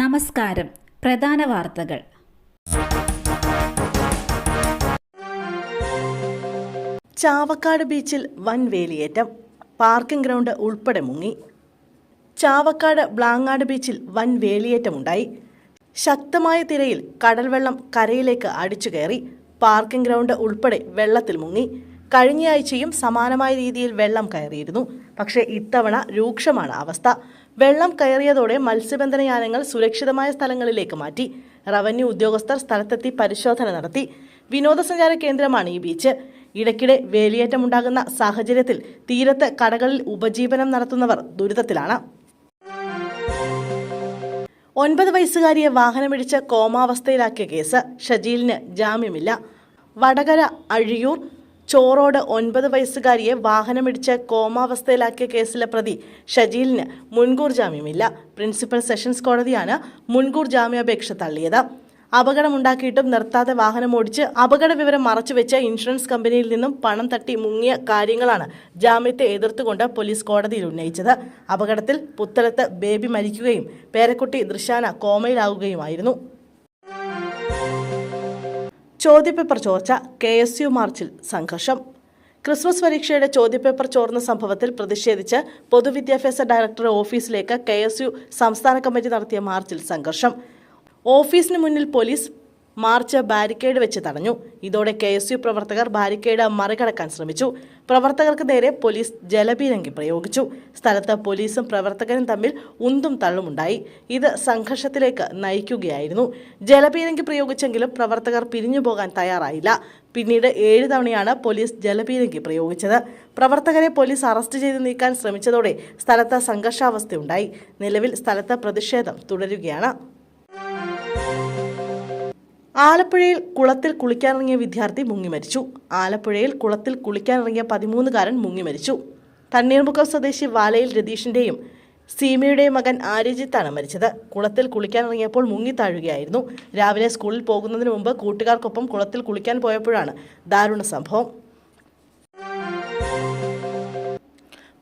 നമസ്കാരം. പ്രധാന വാർത്തകൾ. ചാവക്കാട് ബീച്ചിൽ വൻ വേലിയേറ്റം. പാർക്കിംഗ് ഗ്രൗണ്ട് ഉൾപ്പെടെ മുങ്ങി. ചാവക്കാട് ബ്ലാങ്ങാട് ബീച്ചിൽ വൻ വേലിയേറ്റമുണ്ടായി. ശക്തമായ തിരയിൽ കടൽവെള്ളം കരയിലേക്ക് അടിച്ചു കയറി. പാർക്കിംഗ് ഗ്രൗണ്ട് ഉൾപ്പെടെ വെള്ളത്തിൽ മുങ്ങി. കഴിഞ്ഞയാഴ്ചയും സമാനമായ രീതിയിൽ വെള്ളം കയറിയിരുന്നു. പക്ഷേ ഇത്തവണ രൂക്ഷമാണ് അവസ്ഥ. വെള്ളം കയറിയതോടെ മത്സ്യബന്ധന യാനങ്ങൾ സുരക്ഷിതമായ സ്ഥലങ്ങളിലേക്ക് മാറ്റി. റവന്യൂ ഉദ്യോഗസ്ഥർ സ്ഥലത്തെത്തി പരിശോധന നടത്തി. വിനോദസഞ്ചാര കേന്ദ്രമാണ് ഈ ബീച്ച്. ഇടയ്ക്കിടെ വേലിയേറ്റമുണ്ടാകുന്ന സാഹചര്യത്തിൽ തീരത്ത് കടകളിൽ ഉപജീവനം നടത്തുന്നവർ ദുരിതത്തിലാണ്. ഒൻപത് വയസ്സുകാരിയെ വാഹനമിടിച്ച് കോമാവസ്ഥയിലാക്കിയ കേസ്. ഷജീലിന് ജാമ്യമില്ല. വടകര അഴിയൂർ ചോറോട് ഒൻപത് വയസ്സുകാരിയെ വാഹനമിടിച്ച് കോമാവസ്ഥയിലാക്കിയ കേസിലെ പ്രതി ഷജീലിന് മുൻകൂർ ജാമ്യമില്ല. പ്രിൻസിപ്പൽ സെഷൻസ് കോടതിയാണ് മുൻകൂർ ജാമ്യാപേക്ഷ തള്ളിയത്. അപകടമുണ്ടാക്കിയിട്ടും നിർത്താതെ വാഹനം ഓടിച്ച് അപകട വിവരം മറച്ചുവെച്ച് ഇൻഷുറൻസ് കമ്പനിയിൽ നിന്നും പണം തട്ടി മുങ്ങിയ കാര്യങ്ങളാണ് ജാമ്യത്തെ എതിർത്തുകൊണ്ട് പോലീസ് കോടതിയിൽ ഉന്നയിച്ചത്. അപകടത്തിൽ പുത്തലത്ത് ബേബി മരിക്കുകയും പേരക്കുട്ടി ദൃശാന കോമയിലാവുകയുമായിരുന്നു. ചോദ്യപേപ്പർ ചോർച്ച കെ എസ് യു മാർച്ചിൽ സംഘർഷം. ക്രിസ്മസ് പരീക്ഷയുടെ ചോദ്യപേപ്പർ ചോർന്ന സംഭവത്തിൽ പ്രതിഷേധിച്ച് പൊതുവിദ്യാഭ്യാസ ഡയറക്ടർ ഓഫീസിലേക്ക് കെ എസ് യു സംസ്ഥാന കമ്മിറ്റി നടത്തിയ മാർച്ചിൽ സംഘർഷം. ഓഫീസിന് മുന്നിൽ പോലീസ് മാർച്ച് ബാരിക്കേഡ് വെച്ച് തടഞ്ഞു. ഇതോടെ കെ എസ് യു പ്രവർത്തകർ ബാരിക്കേഡ് മറികടക്കാൻ ശ്രമിച്ചു. പ്രവർത്തകർക്ക് നേരെ പോലീസ് ജലപീരങ്കി പ്രയോഗിച്ചു. സ്ഥലത്ത് പോലീസും പ്രവർത്തകരും തമ്മിൽ ഉന്തും തള്ളുമുണ്ടായി ഇത് സംഘർഷത്തിലേക്ക് നയിക്കുകയായിരുന്നു. ജലപീരങ്കി പ്രയോഗിച്ചെങ്കിലും പ്രവർത്തകർ പിരിഞ്ഞു പോകാൻ തയ്യാറായില്ല. പിന്നീട് ഏഴ് തവണയാണ് പോലീസ് ജലപീരങ്കി പ്രയോഗിച്ചത്. പ്രവർത്തകരെ പോലീസ് അറസ്റ്റ് ചെയ്ത് നീക്കാൻ ശ്രമിച്ചതോടെ സ്ഥലത്ത് സംഘർഷാവസ്ഥയുണ്ടായി. നിലവിൽ സ്ഥലത്ത് പ്രതിഷേധം തുടരുകയാണ്. ആലപ്പുഴയിൽ കുളത്തിൽ കുളിക്കാനിറങ്ങിയ വിദ്യാർത്ഥി മുങ്ങി മരിച്ചു. ആലപ്പുഴയിൽ കുളത്തിൽ കുളിക്കാനിറങ്ങിയ പതിമൂന്നുകാരൻ മുങ്ങി മരിച്ചു. തണ്ണീർമുഖം സ്വദേശി വാലയിൽ രതീഷിന്റെയും സീമയുടെയും മകൻ ആര്യജിത്താണ് മരിച്ചത്. കുളത്തിൽ കുളിക്കാനിറങ്ങിയപ്പോൾ മുങ്ങി താഴുകയായിരുന്നു. രാവിലെ സ്കൂളിൽ പോകുന്നതിന് മുമ്പ് കൂട്ടുകാർക്കൊപ്പം കുളത്തിൽ കുളിക്കാൻ പോയപ്പോഴാണ് ദാരുണ സംഭവം.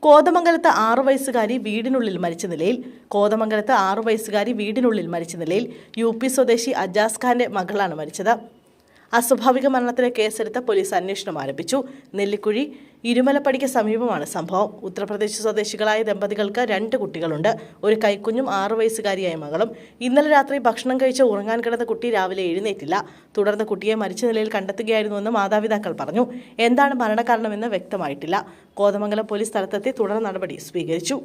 കോതമംഗലത്ത് ആറു വയസ്സുകാരി വീടിനുള്ളിൽ മരിച്ച നിലയിൽ കോതമംഗലത്ത് ആറു വയസ്സുകാരി വീടിനുള്ളിൽ മരിച്ച നിലയിൽ യു സ്വദേശി അജാസ് ഖാന്റെ മകളാണ് മരിച്ചത്. അസ്വാഭാവിക മരണത്തിന് കേസെടുത്ത് പോലീസ് അന്വേഷണം ആരംഭിച്ചു. നെല്ലിക്കുഴി ഇരുമലപ്പടിക്ക് സമീപമാണ് സംഭവം. ഉത്തർപ്രദേശ് സ്വദേശികളായ ദമ്പതികൾക്ക് രണ്ട് കുട്ടികളുണ്ട്. ഒരു കൈക്കുഞ്ഞും ആറു വയസ്സുകാരിയായ മകളും. ഇന്നലെ രാത്രി ഭക്ഷണം കഴിച്ച് ഉറങ്ങാൻ കിടന്ന കുട്ടി രാവിലെ എഴുന്നേറ്റില്ല. തുടർന്ന് കുട്ടിയെ മരിച്ച നിലയിൽ കണ്ടെത്തുകയായിരുന്നുവെന്ന് മാതാപിതാക്കൾ പറഞ്ഞു. എന്താണ് മരണകാരണമെന്ന് വ്യക്തമായിട്ടില്ല. കോതമംഗലം പോലീസ് സ്ഥലത്തെത്തി തുടർ നടപടി സ്വീകരിച്ചു.